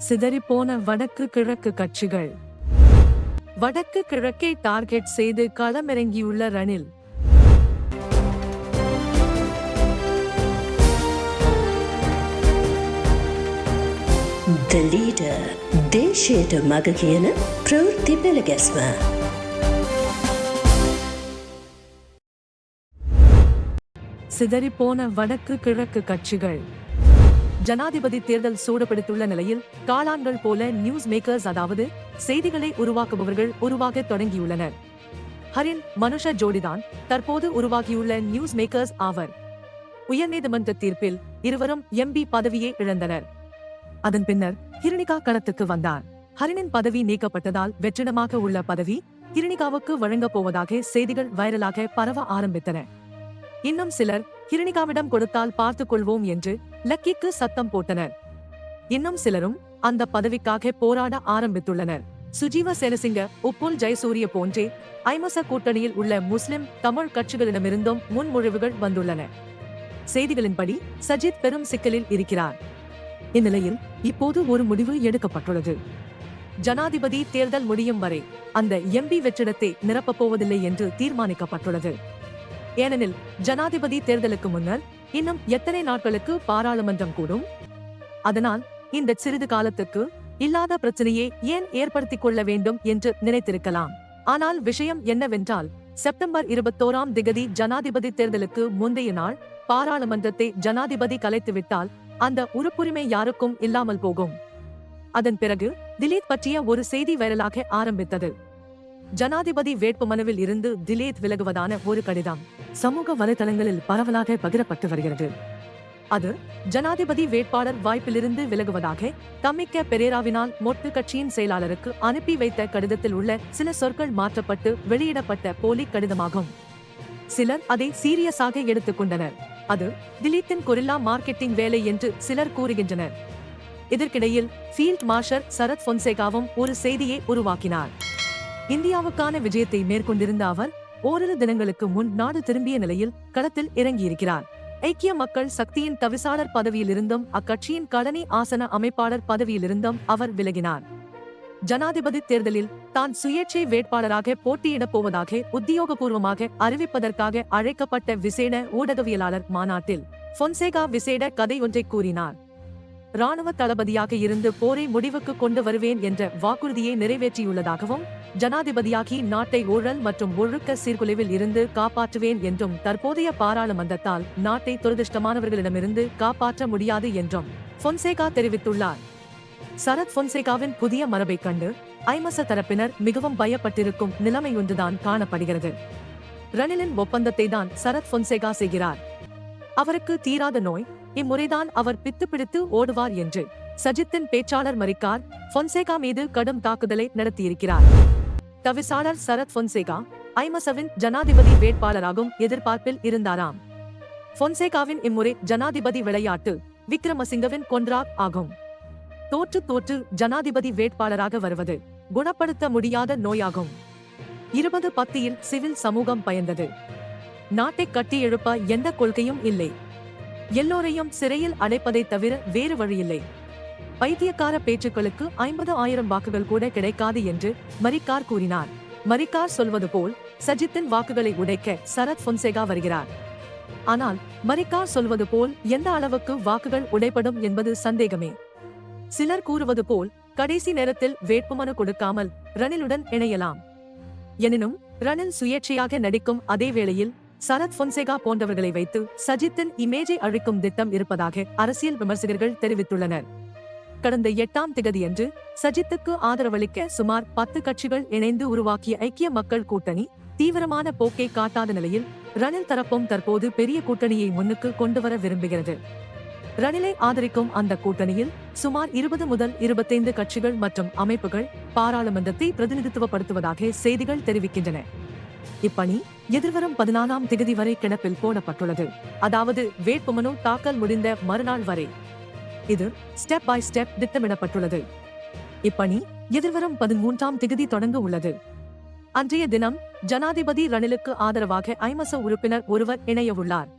சிதறிப்போன வடக்கு கிழக்கு கட்சிகள் வடக்கு கிழக்கை டார்கெட் செய்து களமிறங்கியுள்ள ரணில் The leader දේශයට මග කියන ප්‍රවෘත්ති පෙළගැස්ම. சிதறிப்போன வடக்கு கிழக்கு கட்சிகள் ஜனாதிபதி தேர்தல் சூடுபிடித்துள்ள நிலையில் காளான்கள் போல நியூஸ் மேக்கர்ஸ் அதாவது செய்திகளை உருவாக்குபவர்கள் உருவாக தொடங்கியுள்ளனர். ஹரின் மனுஷ ஜோடிதான் தற்போது உருவாகியுள்ள நியூஸ் மேக்கர்ஸ் ஆவர். உயர்நீதிமன்ற தீர்ப்பில் இருவரும் எம்பி பதவியை இழந்தனர். அதன் பின்னர் ஹிரணிகா களத்துக்கு வந்தார். ஹரினின் பதவி நீக்கப்பட்டதால் வெற்றிடமாக உள்ள பதவி ஹிரணிகாவுக்கு வழங்கப் போவதாக செய்திகள் வைரலாக பரவ ஆரம்பித்தன. இன்னும் சிலர் ஹிரணிகாவிடம் கொடுத்தால் பார்த்துக் கொள்வோம் என்று லக்கிக்கு சத்தம் போட்டனர். இன்னும் சிலரும் அந்த பதவிக்காக போராட ஆரம்பித்துள்ளனர். சுஜீவ சேனசிங்க உப்புல் ஜெயசூரிய போன்றே ஐமச கூட்டணியில் உள்ள முஸ்லிம் தமிழ் கட்சிகளிடமிருந்தும் முன்மொழிவுகள் வந்துள்ளன. செய்திகளின்படி சஜித் பெரும் சிக்கலில் இருக்கிறார். இந்நிலையில் இப்போது ஒரு முடிவு எடுக்கப்பட்டுள்ளது. ஜனாதிபதி தேர்தல் முடியும் வரை அந்த எம்பி வெற்றிடத்தை நிரப்பப் போவதில்லை என்று தீர்மானிக்கப்பட்டுள்ளது. ஏனெனில் ஜனாதிபதி தேர்தலுக்கு முன்னர் இன்னும் எத்தனை நாட்களுக்கு பாராளுமன்றம் கூடும்? அதனால் இந்த சிறிது காலத்துக்கு இல்லாத பிரச்சனையை ஏன் ஏற்படுத்திக் கொள்ள வேண்டும் என்று நினைத்திருக்கலாம். ஆனால் விஷயம் என்னவென்றால் செப்டம்பர் இருபத்தோராம் திகதி ஜனாதிபதி தேர்தலுக்கு முந்தைய நாள் பாராளுமன்றத்தை ஜனாதிபதி கலைத்துவிட்டால் அந்த உறுப்புரிமை யாருக்கும் இல்லாமல் போகும். அதன் பிறகு திலீப் பற்றிய ஒரு செய்தி வைரலாக ஆரம்பித்தது. ஜனாதிபதி வேட்புமனுவில் இருந்து திலீத் விலகுவதான ஒரு கடிதம் சமூக வலைதளங்களில் பரவலாக பகிரப்பட்டு வருகிறது. அது ஜனாதிபதி வேட்பாளர் வாய்ப்பிலிருந்து விலகுவதாக தமிக்க பெரேராவினால் மொட்டு கட்சியின் செயலாளருக்கு அனுப்பி வைத்த கடிதத்தில் உள்ள சில சொற்கள் மாற்றப்பட்டு வெளியிடப்பட்ட போலி கடிதமாகும். சிலர் அதை சீரியஸாக எடுத்துக்கொண்டனர். அது திலீத்தின் கொரில்லா மார்க்கெட்டிங் வேலை என்று சிலர் கூறுகின்றனர். இதற்கிடையில் ஃபீல்ட் மார்ஷல் சரத் பொன்சேகாவும் ஒரு செய்தியை உருவாக்கினார். இந்தியாவுக்கான விஜயத்தை மேற்கொண்டிருந்த அவர் ஓரிரு தினங்களுக்கு முன் நாடு திரும்பிய நிலையில் களத்தில் இறங்கியிருக்கிறார். ஐக்கிய மக்கள் சக்தியின் தவிசாளர் பதவியிலிருந்தும் அக்கட்சியின் கடனி ஆசன அமைப்பாளர் பதவியிலிருந்தும் அவர் விலகினார். ஜனாதிபதி தேர்தலில் தான் சுயேட்சை வேட்பாளராக போட்டியிடப் போவதாக உத்தியோகபூர்வமாக அறிவிப்பதற்காக அழைக்கப்பட்ட விசேட ஊடகவியலாளர் மாநாட்டில் பொன்சேகா விசேட கதை ஒன்றை கூறினார். ராணுவ தளபதியாக இருந்து போரை முடிவுக்கு கொண்டு வருவேன் என்ற வாக்குறுதியை நிறைவேற்றியுள்ளதாகவும் ஜனாதிபதியாகி நாட்டை ஊழல் மற்றும் ஒழுக்க சீர்குலைவில் இருந்து காப்பாற்றுவேன் என்றும் தற்போதைய பாராளுமன்றத்தால் நாட்டை துரதிருஷ்டமானவர்களிடமிருந்து காப்பாற்ற முடியாது என்றும் பொன்சேகா தெரிவித்துள்ளார். சரத் பொன்சேகாவின் புதிய மரபைக் கண்டு ஐமச தரப்பினர் மிகவும் பயப்பட்டிருக்கும் நிலைமை ஒன்றுதான் காணப்படுகிறது. ரணிலின் ஒப்பந்தத்தை தான் சரத் பொன்சேகா செய்கிறார். அவருக்கு தீராத நோய் இம்முறைதான் அவர் பித்து பிடித்து ஓடுவார் என்று சஜித்தின் பேச்சாளர் மறிக்கார் பொன்சேகா மீது கடும் தாக்குதலை நடத்தியிருக்கிறார். தவிசாளர் சரத் பொன்சேகா ஐமசவின் ஜனாதிபதி வேட்பாளராகும் எதிர்பார்ப்பில் இருந்தாராம். பொன்சேகாவின் இம்முறை ஜனாதிபதி விளையாட்டு விக்ரமசிங்கவின் கொன்றாக் ஆகும். தோற்று தோற்று ஜனாதிபதி வேட்பாளராக வருவது குணப்படுத்த முடியாத நோயாகும். இருபது பத்தியில் சிவில் சமூகம் பயந்தது. நாட்டை கட்டி எழுப்ப எந்த கொள்கையும் இல்லை. எல்லோரையும் சிறையில் அடைப்பதை தவிர வேறு வழியில்லை. பைத்தியக்கார பேச்சுக்களுக்கு ஐம்பது ஆயிரம் வாக்குகள் கூட கிடைக்காது என்று மரிக்கார் கூறினார். மரிக்கார் சொல்வது போல் சஜித்தின் வாக்குகளை உடைக்க சரத் பொன்சேகா வருகிறார். ஆனால் மரிக்கார் சொல்வது போல் எந்த அளவுக்கு வாக்குகள் உடைப்படும் என்பது சந்தேகமே. சிலர் கூறுவது போல் கடைசி நேரத்தில் வேட்புமனு கொடுக்காமல் ரணிலுடன் இணையலாம். எனினும் ரணில் சுயேட்சையாக நடிக்கும் அதே வேளையில் சரத் பொன்சேகா போன்றவர்களை வைத்து சஜித்தின் இமேஜை அழிக்கும் திட்டம் இருப்பதாக அரசியல் விமர்சகர்கள் தெரிவித்துள்ளனர். கடந்த எட்டாம் திகதியன்று சஜித்துக்கு ஆதரவளிக்க சுமார் பத்து கட்சிகள் இணைந்து உருவாக்கிய ஐக்கிய மக்கள் கூட்டணி தீவிரமான போக்கை காட்டாத நிலையில் ரணில் தரப்பும் தற்போது பெரிய கூட்டணியை முன்னுக்கு கொண்டுவர விரும்புகிறது. ரணிலை ஆதரிக்கும் அந்த கூட்டணியில் சுமார் இருபது முதல் இருபத்தைந்து கட்சிகள் மற்றும் அமைப்புகள் பாராளுமன்றத்தை பிரதிநிதித்துவப்படுத்துவதாக செய்திகள் தெரிவிக்கின்றன. இப்பணி எதிர்வரும் பதினாலாம் திகதி வரை கிணப்பில் போடப்பட்டுள்ளது. அதாவது வேட்புமனு தாக்கல் முடிந்த மறுநாள் வரை இது ஸ்டெப் பை ஸ்டெப் திட்டமிடப்பட்டுள்ளது. இப்பணி எதிர்வரும் பதிமூன்றாம் திகதி தொடங்க உள்ளது. அன்றைய தினம் ஜனாதிபதி ரணிலுக்கு ஆதரவாக ஐமச உறுப்பினர் ஒருவர் இணைய உள்ளார்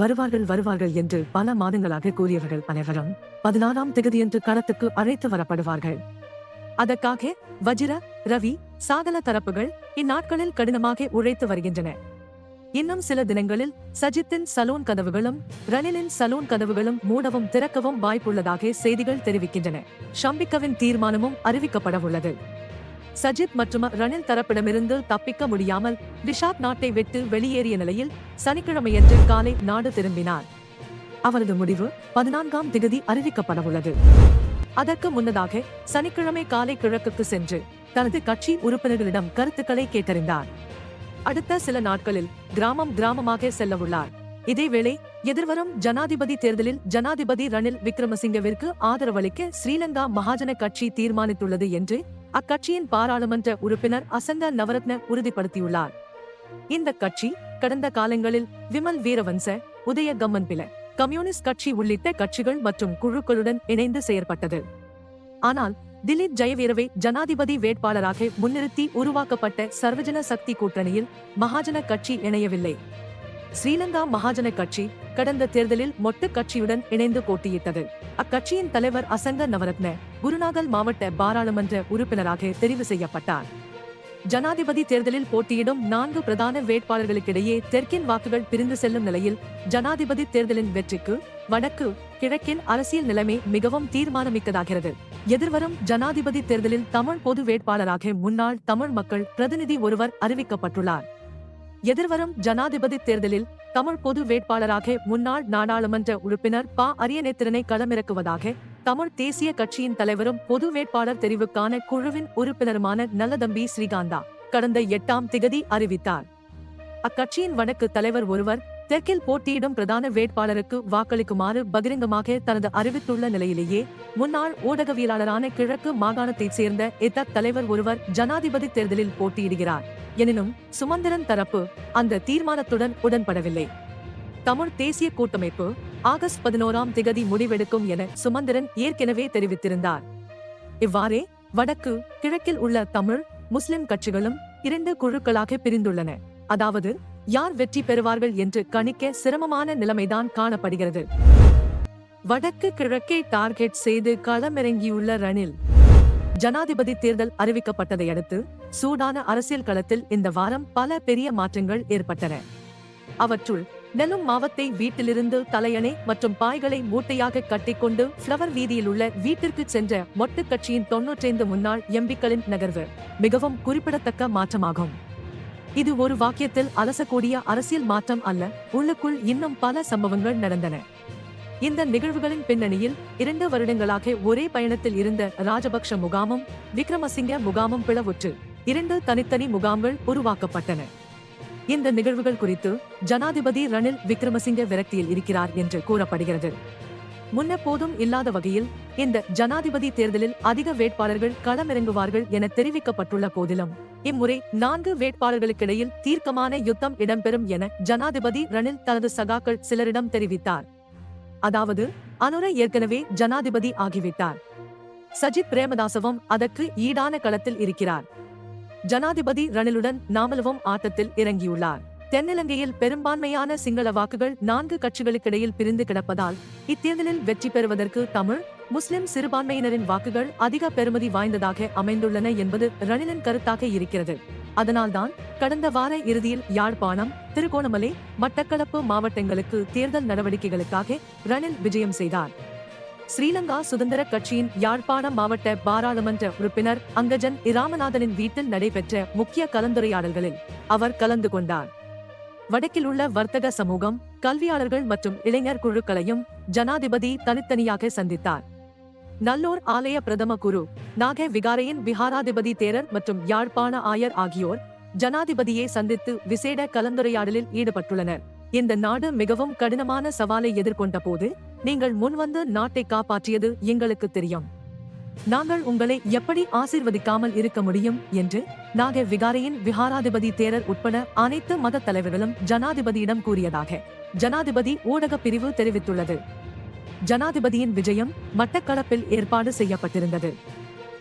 வருவார்கள் வருவார்கள் என்று பல மாதங்களாக கூறியவர்கள் அனைவரும் பதினாறாம் திகதியன்று களத்துக்கு அழைத்து வரப்படுவார்கள். அதற்காக வஜிர ரவி சாகல தரப்புகள் இந்நாட்களில் கடினமாக உழைத்து வருகின்றன. இன்னும் சில தினங்களில் சஜித்தின் சலூன் கதவுகளும் ரணிலின் சலூன் கதவுகளும் மூடவும் திறக்கவும் வாய்ப்புள்ளதாக செய்திகள் தெரிவிக்கின்றன. ஷம்பிக்கவின் தீர்மானமும் அறிவிக்கப்படவுள்ளது. சஜித் மற்றும் ரணில் தரப்பிடமிருந்து தப்பிக்க முடியாமல் ரிஷாத் நாட்டை விட்டு வெளியேறிய நிலையில் சனிக்கிழமையன்று காலை நாடு திரும்பினார். அவரது முடிவு பதினான்காம் திகதி அறிவிக்கப்படவுள்ளது. அதற்கு முன்னதாக சனிக்கிழமை காலை கிழக்குக்கு சென்று தனது கட்சி உறுப்பினர்களிடம் கருத்துக்களை கேட்டறிந்தார். அடுத்த சில நாட்களில் கிராமம் கிராமமாக செல்லவுள்ளார் இதேவேளை எதிர்வரும் ஜனாதிபதி தேர்தலில் ஜனாதிபதி ரணில் விக்ரமசிங்கவிற்கு ஆதரவளிக்க ஸ்ரீலங்கா மகாஜன கட்சி தீர்மானித்துள்ளது என்று அக்கட்சியின் பாராளுமன்ற உறுப்பினர் அசங்க நவரத்ன உறுதிப்படுத்தியுள்ளார். இந்த கட்சி கடந்த காலங்களில் விமல் வீரவன்ச உதய கம்மன்பில கம்யூனிஸ்ட் கட்சி உள்ளிட்ட கட்சிகள் மற்றும் குழுக்களுடன் இணைந்து செயற்பட்டது. ஆனால் திலீப் ஜெயவீரவை ஜனாதிபதி வேட்பாளராக முன்னிறுத்தி உருவாக்கப்பட்ட சர்வஜன சக்தி கூட்டணியில் மகாஜன கட்சி இணையவில்லை. ஸ்ரீலங்கா மகாஜன கட்சி கடந்த தேர்தலில் மொட்டு கட்சியுடன் இணைந்து போட்டியிட்டது. அக்கட்சியின் தலைவர் அசங்க நவரத்ன குருநாகல் மாவட்ட பாராளுமன்ற உறுப்பினராக தெரிவு செய்யப்பட்டார். ஜனாதிபதி தேர்தலில் போட்டியிடும் நான்கு பிரதான வேட்பாளர்களுக்கிடையே தெற்கின் வாக்குகள் பிரிந்து செல்லும் நிலையில் ஜனாதிபதி தேர்தலின் வெற்றிக்கு வடக்கு கிழக்கின் அரசியல் நிலைமை மிகவும் தீர்மானமிக்கதாகிறது. எதிர்வரும் ஜனாதிபதி தேர்தலில் தமிழ் பொது வேட்பாளராக முன்னாள் தமிழ் மக்கள் பிரதிநிதி ஒருவர் அறிவிக்கப்பட்டுள்ளார். எதிர்வரும் ஜனாதிபதி தேர்தலில் தமிழ் பொது வேட்பாளராக முன்னாள் நாடாளுமன்ற உறுப்பினர் ப. அரியநேத்திரனை களமிறக்குவதாக தமிழ் தேசிய கட்சியின் தலைவரும் பொது வேட்பாளர் தெரிவுக்கான குழுவின் உறுப்பினருமான நல்லதம்பி ஸ்ரீகாந்தா கடந்த எட்டாம் திகதி அறிவித்தார். அக்கட்சியின் வடக்கு தலைவர் ஒருவர் தெற்கில் போட்டியிடும் பிரதான வேட்பாளருக்கு வாக்களிக்குமாறு பகிரங்கமாக தனது அறிவித்துள்ள நிலையிலேயே முன்னாள் ஊடகவியலாளரான கிழக்கு மாகாணத்தைச் சேர்ந்த இத்த தலைவர் ஒருவர் ஜனாதிபதி தேர்தலில் போட்டியிடுகிறார். எனினும் சுமந்திரன் தரப்பு அந்த தீர்மானத்துடன் உடன்படவில்லை. தமிழ் தேசிய கூட்டமைப்பு ஆகஸ்ட் பதினோராம் திகதி முடிவெடுக்கும் என சுமந்திரன் ஏற்கனவே தெரிவித்திருந்தார். இவ்வாறே வடக்கு கிழக்கில் உள்ள தமிழ் முஸ்லிம் கட்சிகளும் இரண்டு குழுக்களாக பிரிந்துள்ளன. அதாவது யார் வெற்றி பெறுவார்கள் என்று கணிக்க சிரமமான நிலைமைதான் காணப்படுகிறது. வடக்கு கிழக்கை டார்கெட் செய்து களமிறங்கியுள்ள ரணில். ஜனாதிபதி தேர்தல் அறிவிக்கப்பட்டதை அடுத்து சூடான அரசியல் களத்தில் இந்த வாரம் பல பெரிய மாற்றங்கள் ஏற்பட்டன. அவற்றுள் நெல்லும் மாவத்தை வீட்டிலிருந்து தலையணை மற்றும் பாய்களை மூட்டையாக கட்டிக்கொண்டு ஃப்ளவர் வீதியில் உள்ள வீட்டிற்கு சென்ற மொட்டு கட்சியின் தொன்னூற்றைந்து முன்னாள் எம்பிக்களின் நகர்வு மிகவும் குறிப்பிடத்தக்க மாற்றமாகும். இது ஒரு வாக்கியத்தில் அலசக்கூடிய அரசியல் மாற்றம் அல்ல உள்ளுக்குள் இன்னும் பல சம்பவங்கள் நடந்தன. இந்த நிகழ்வுகளின் பின்னணியில் இரண்டு வருடங்களாக ஒரே பயணத்தில் இருந்த ராஜபக்ஷ முகாமும் விக்ரமசிங்க முகாமும் பிளவுற்று இரண்டு தனித்தனி முகாம்கள் உருவாக்கப்பட்டன. இந்த நிகழ்வுகள் குறித்து ஜனாதிபதி ரணில் விக்ரமசிங்க விரக்தியில் இருக்கிறார் என்று கூறப்படுகிறது. முன்னெப்போதும் இல்லாத வகையில் இந்த ஜனாதிபதி தேர்தலில் அதிக வேட்பாளர்கள் களமிறங்குவார்கள் என தெரிவிக்கப்பட்டுள்ள போதிலும் இம்முறை நான்கு வேட்பாளர்களுக்கிடையில் தீர்க்கமான யுத்தம் இடம்பெறும் என ஜனாதிபதி ரணில் தனது சகாக்கள் சிலரிடம் தெரிவித்தார். அதாவது அனுர ஏற்கனவே ஜனாதிபதி ஆகிவிட்டார். சஜித் பிரேமதாசவும் அதற்கு ஈடான களத்தில் இருக்கிறார். ஜனாதிபதி ரணிலுடன் நாமலவும் ஆட்டத்தில் இறங்கியுள்ளார். தென்னிலங்கையில் பெரும்பான்மையான சிங்கள வாக்குகள் நான்கு கட்சிகளுக்கிடையில் பிரிந்து கிடப்பதால் இத்தேர்தலில் வெற்றி பெறுவதற்கு தமிழ் முஸ்லிம் சிறுபான்மையினரின் வாக்குகள் அதிக பெறுமதி வாய்ந்ததாக அமைந்துள்ளன என்பது ரணிலின் கருத்தாக இருக்கிறது. அதனால்தான் கடந்த வார இறுதியில் யாழ்ப்பாணம் திருகோணமலை மட்டக்களப்பு மாவட்டங்களுக்கு தேர்தல் நடவடிக்கைகளுக்காக ரணில் விஜயம் செய்தார். ஸ்ரீலங்கா சுதந்திர கட்சியின் யாழ்ப்பாணம் மாவட்ட பாராளுமன்ற உறுப்பினர் அங்கஜன் இராமநாதனின் வீட்டில் நடைபெற்ற முக்கிய கலந்துரையாடல்களில் அவர் கலந்து கொண்டார். வடக்கில் உள்ள வர்த்தக சமூகம் கல்வியாளர்கள் மற்றும் இளைஞர் குழுக்களையும் ஜனாதிபதி தனித்தனியாக சந்தித்தார். நல்லூர் ஆலய பிரதம குரு நாக விகாரையின் விஹாராதிபதி தேரர் மற்றும் யாழ்ப்பாண ஆயர் ஆகியோர் ஜனாதிபதியை சந்தித்து விசேட கலந்துரையாடலில் ஈடுபட்டுள்ளனர். இந்த நாடு மிகவும் கடினமான சவாலை எதிர்கொண்ட போது நீங்கள் முன்வந்து நாட்டை காப்பாற்றியது எங்களுக்கு தெரியும். நாங்கள் உங்களை எப்படி ஆசீர்வதிக்காமல் இருக்க முடியும் என்று நாக விகாரையின் விஹாராதிபதி தேரர் உட்பட அனைத்து மத தலைவர்களும் ஜனாதிபதியிடம் கூறியதாக ஜனாதிபதி ஊடகப் பிரிவு தெரிவித்துள்ளது. ஜனாதிபதியின் விஜயம் மட்டக்களப்பில் ஏற்பாடு செய்யப்பட்டிருந்தது.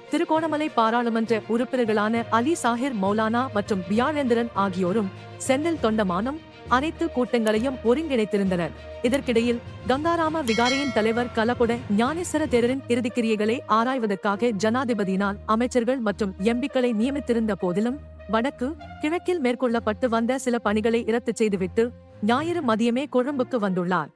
திருகோணமலை பாராளுமன்ற உறுப்பினர்களான அலி சாஹிர் மௌலானா மற்றும் வியாழேந்திரன் ஆகியோரும் செந்தில் தொண்டமானும் அனைத்து கூட்டங்களையும் ஒருங்கிணைத்திருந்தனர். இதற்கிடையில் கங்காராம விகாரையின் தலைவர் கலகொட ஞானேஸ்வர தேரரின் இறுதிக்கிரியைகளை ஆராய்வதற்காக ஜனாதிபதியினால் அமைச்சர்கள் மற்றும் எம்பிக்களை நியமித்திருந்த போதிலும் வடக்கு கிழக்கில் மேற்கொள்ளப்பட்டு வந்த சில பணிகளை இரத்து செய்துவிட்டு ஞாயிறு மதியமே கொழும்புக்கு வந்துள்ளார்.